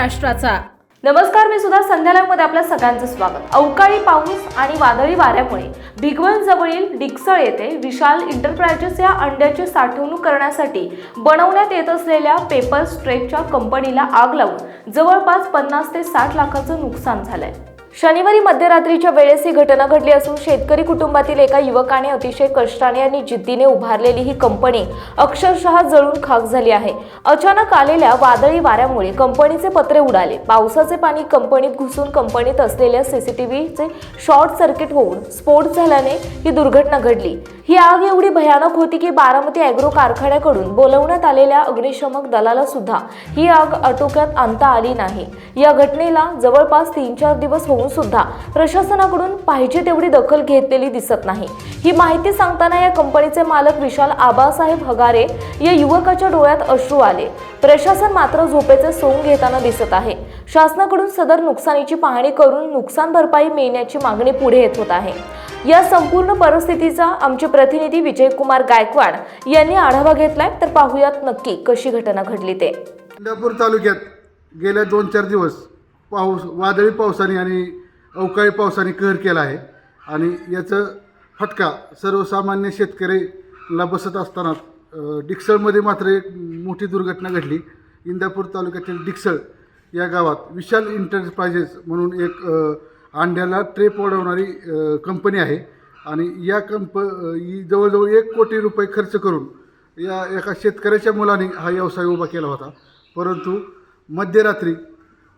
महाराष्ट्राचा. नमस्कार मी सुद्धा संध्याकाळमध्ये आपल्या सगळ्यांचं स्वागत. अवकाळी पाऊस आणि वादळी वाऱ्यामुळे भिगवण जवळील डिक्सळ येथे विशाल इंटरप्रायजेस या अंड्याची साठवणूक करण्यासाठी बनवण्यात येत असलेल्या पेपर स्ट्रेटच्या कंपनीला आग लावून जवळपास पन्नास ते साठ लाखाचं नुकसान झालंय. शनिवारी मध्यरात्रीच्या वेळेस ही घटना घडली असून शेतकरी कुटुंबातील एका युवकाने अतिशय कष्टाने आणि जिद्दीने उभारलेली ही कंपनी अक्षरशः जळून खाक झाली आहे. अचानक आलेल्या वादळी वाऱ्यामुळे कंपनीचे पत्रे उडाले. पावसाचे पाणी कंपनीत घुसून कंपनीत असलेल्या सीसीटीव्हीचे शॉर्ट सर्किट होऊन स्फोट झाल्याने ही दुर्घटना घडली. ही आग एवढी भयानक होती की बारामती अॅग्रो कारखान्याकडून बोलवण्यात आलेल्या अग्निशमक दलाला सुद्धा ही आग आटोक्यात आणता आली नाही. या घटनेला जवळपास तीन चार दिवस होऊन सुद्धा प्रशासनाकडून पाहिजे तेवढी दखल घेतलेली दिसत नाही. ही माहिती सांगताना या कंपनीचे मालक विशाल आबासाहेब हगारे या युवकाच्या डोळ्यात अश्रू आले. प्रशासन मात्र झोपेचे सोंग घेताना दिसत आहे. शासनाकडून सदर नुकसानीची पाहणी करून नुकसान भरपाई मिळण्याची मागणी पुढे येत होत आहे. या संपूर्ण परिस्थितीचा आमचे प्रतिनिधी विजयकुमार गायकवाड यांनी आढावा घेतलाय. तर पाहूयात नक्की कशी घटना घडली ते. इंदापूर तालुक्यात गेल्या दोन चार दिवस पाऊस वादळी पावसाने आणि अवकाळी पावसाने कहर केला आहे. आणि याचं फटका सर्वसामान्य शेतकरीला बसत असताना डिक्सळमध्ये मात्र एक मोठी दुर्घटना घडली. इंदापूर तालुक्यातील डिक्सळ या गावात विशाल इंटरप्राइजेस म्हणून एक अंड्याला ट्रेप ओढवणारी कंपनी आहे. आणि या कंप ही जवळजवळ एक कोटी रुपये खर्च करून या एका शेतकऱ्याच्या मुलाने हा व्यवसाय उभा केला होता. परंतु मध्यरात्री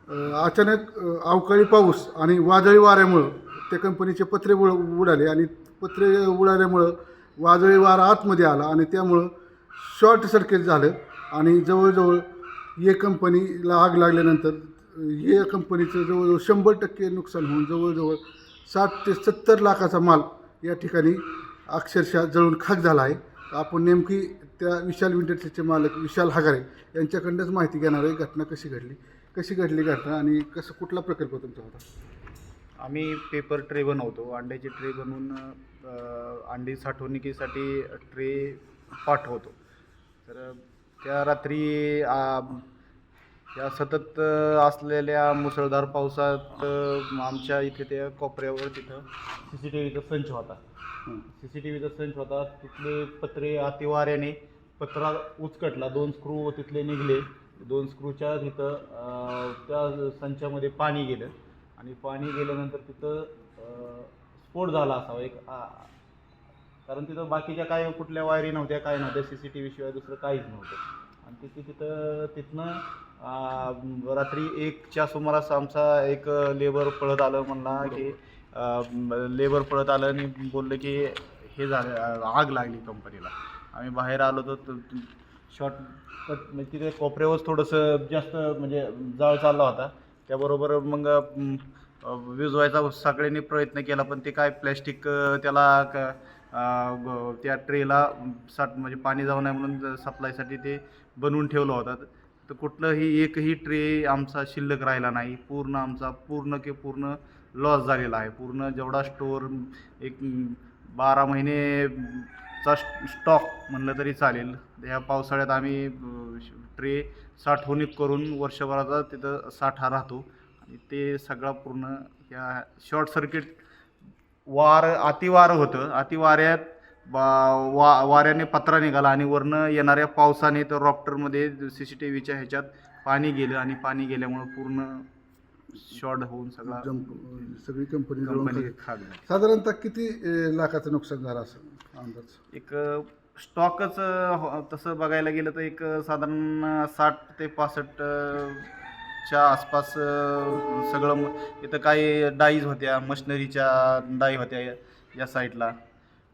अचानक अवकाळी पाऊस आणि वादळी वाऱ्यामुळं त्या कंपनीचे पत्रे उड उडाले आणि पत्रे उडाल्यामुळं वादळी वारा आतमध्ये आला आणि त्यामुळं शॉर्ट सर्किट झालं आणि जवळजवळ ये कंपनीला आग लागल्यानंतर या कंपनीचं जवळजवळ शंभर टक्के नुकसान होऊन जवळजवळ साठ ते सत्तर लाखाचा माल या ठिकाणी अक्षरशः जळून खाक झाला आहे. आपण नेमकी त्या विशाल विंटरचे मालक विशाल हगारे यांच्याकडनंच माहिती घेणार आहे. घटना कशी घडली? कशी घडली घटना आणि कसं कुठला प्रकल्प तुमचा होता? आम्ही पेपर ट्रे बनवतो. अंड्याचे ट्रे बनवून अ, अंडी साठवणुकीसाठी ट्रे पाठवतो. तर त्या रात्री आ, या सतत अ, असलेल्या मुसळधार पावसात अ, आमच्या इथे त्या कोपऱ्यावर तिथं सी सी टी व्हीचा संच होता. सी सी टी व्हीचा संच होता. तिथले पत्रे अतिवाऱ्याने पत्रा उचकटला. दोन स्क्रू तिथले निघले. दोन स्क्रूच्या तिथं त्या संचामध्ये पाणी गेलं. आणि पाणी गेल्यानंतर तिथं स्फोट झाला असावा. एक कारण तिथं बाकीच्या काय कुठल्या वायरी नव्हत्या काय नव्हत्या. सी सी टी व्ही शिवाय दुसरं काहीच नव्हतं. आणि तिथे तिथं तिथनं रात्री एकच्या सुमारास आमचा एक लेबर पळत आलं म्हणला की लेबर पळत आलं आणि बोललं की हे झालं आग लागली कंपनीला आम्ही बाहेर आलो तर शॉर्ट कट म्हणजे तिथे कोपऱ्यावर थोडंसं जास्त म्हणजे जाळ चालला होता. त्याबरोबर मग विजवायचा सगळ्यांनी प्रयत्न केला पण ते काय प्लॅस्टिक त्याला क- त्या ट्रेला साठ म्हणजे पाणी जाऊ नये म्हणून सप्लायसाठी ते बनवून ठेवलं होतं. तर कुठलंही एकही ट्रे आमचा शिल्लक राहिला नाही. पूर्ण आमचा पूर्ण के पूर्ण लॉस झालेला आहे. पूर्ण जेवढा स्टोअर एक बारा महिने चा स्टॉक म्हणलं तरी चालेल. ह्या पावसाळ्यात आम्ही ट्रे साठवणूक करून वर्षभराचा तिथं साठा राहतो. आणि ते सगळा पूर्ण या शॉर्ट सर्किट वार अतिवार होतं. अतिवाऱ्यात बा वा वाऱ्याने पत्रा निघाला आणि वरनं येणाऱ्या पावसाने तर रॉप्टरमध्ये सी सी टी व्हीच्या ह्याच्यात पाणी गेलं आणि पाणी गेल्यामुळं पूर्ण शॉर्ट होऊन सगळा जंप सगळी कंपनी जळून कंपनी खाक. खाक झाली. साधारणतः किती अ, लाखाचं नुकसान झालं असं अंदाज? एक स्टॉकच तसं बघायला गेलं तर एक साधारण साठ ते पासष्ट च्या आसपास अ, सगळं म- इथं काही डाईज होत्या मशनरीच्या डाई होत्या या- या साईडला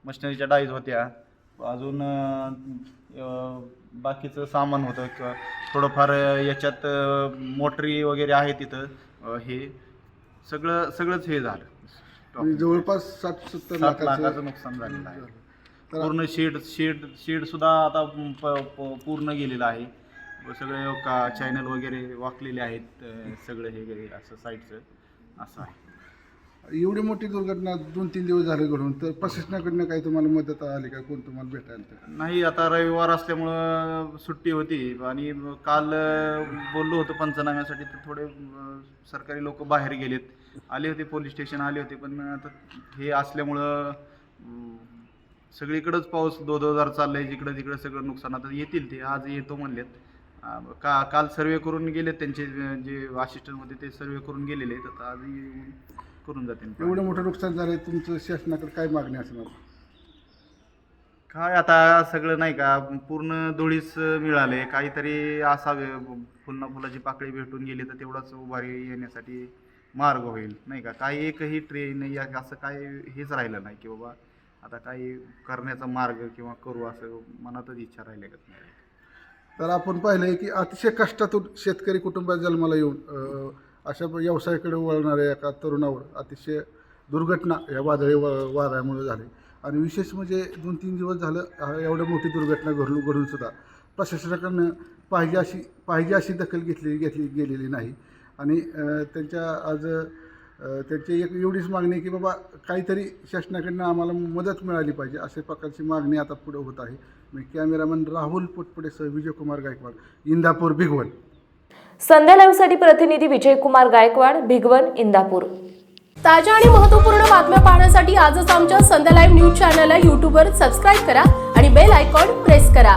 मशनरीच्या डाईज होत्या. अजून अ, अ, बाकीचं सामान होतं किंवा थोडंफार याच्यात अ, मोटरी वगैरे आहे तिथं. हे सगळं सगळंच हे झालं. म्हणजे. जवळपास साठ सत्तर सात लाखाचं नुकसान झालेलं आहे. पूर्ण शेड शेड शेड सुद्धा आता पूर्ण गेलेलं आहे. सगळे का चॅनल वगैरे वाकलेले आहेत सगळं हे हे असं साईडचं असं आहे. एवढी मोठी दुर्घटना दोन तीन दिवस झाले घडून तर प्रशासनाकडनं काही तुम्हाला मदत आली का? कोण तुम्हाला भेटायला तर? नाही आता रविवार असल्यामुळं सुट्टी होती आणि काल बोललो होतो पंचनाम्यासाठी तर थोडे सरकारी लोक बाहेर गेलेत. आले होते पोलीस स्टेशन आले होते पण आता हे असल्यामुळं सगळीकडंच पाऊस दो दोधार चाललंय जिकडं तिकडं सगळं नुकसान. आता येतील ते आज येतो म्हणलेत. का काल सर्वे करून गेलेत त्यांचे जे असिस्टंट होते ते सर्वे करून गेलेले आहेत. आता आज येऊन करून जातील एवढं मोठं नुकसान झालं तुमचं शासनाकडे काय मागणी असणार काय आता सगळं नाही का पूर्ण धुळीस मिळाले काहीतरी असावे पुन्हा फुलाची पाकळी भेटून गेली तर तेवढाच उभारी येण्यासाठी मार्ग होईल नाही का? काही एकही ट्रेन या असं काय हेच राहिलं नाही की बाबा आता काही करण्याचा मार्ग किंवा करू असं मनातच इच्छा राहिल्यागत नाही? तर आपण पाहिलं आहे की अतिशय कष्टातून शेतकरी कुटुंबात जन्माला येऊन अशा व्यवसायाकडे वळणाऱ्या एका तरुणावर अतिशय दुर्घटना या वादळी वा वाऱ्यामुळे झाली. आणि विशेष म्हणजे दोन तीन दिवस झालं एवढ्या एवढं मोठी दुर्घटना घडून घडूनसुद्धा प्रशासनाकडनं पाहिजे अशी पाहिजे अशी दखल घेतली घेतली गेलेली नाही. आणि त्यांच्या आज त्यांची एक एवढीच मागणी आहे की बाबा काहीतरी शासनाकडनं आम्हाला मदत मिळाली पाहिजे अशा प्रकारची मागणी आता पुढे होत आहे. मी कॅमेरामॅन राहुल पोटपुडेसह विजयकुमार गायकवाड इंदापूर भिगवण. संध्या लाईव्हसाठी प्रतिनिधी विजयकुमार गायकवाड भिगवण इंदापूर. ताज्या आणि महत्त्वपूर्ण बातम्या पाहण्यासाठी आजच आमच्या संध्या लाईव्ह न्यूज चॅनलला यूट्यूबवर सबस्क्राईब करा आणि बेल आयकॉन प्रेस करा.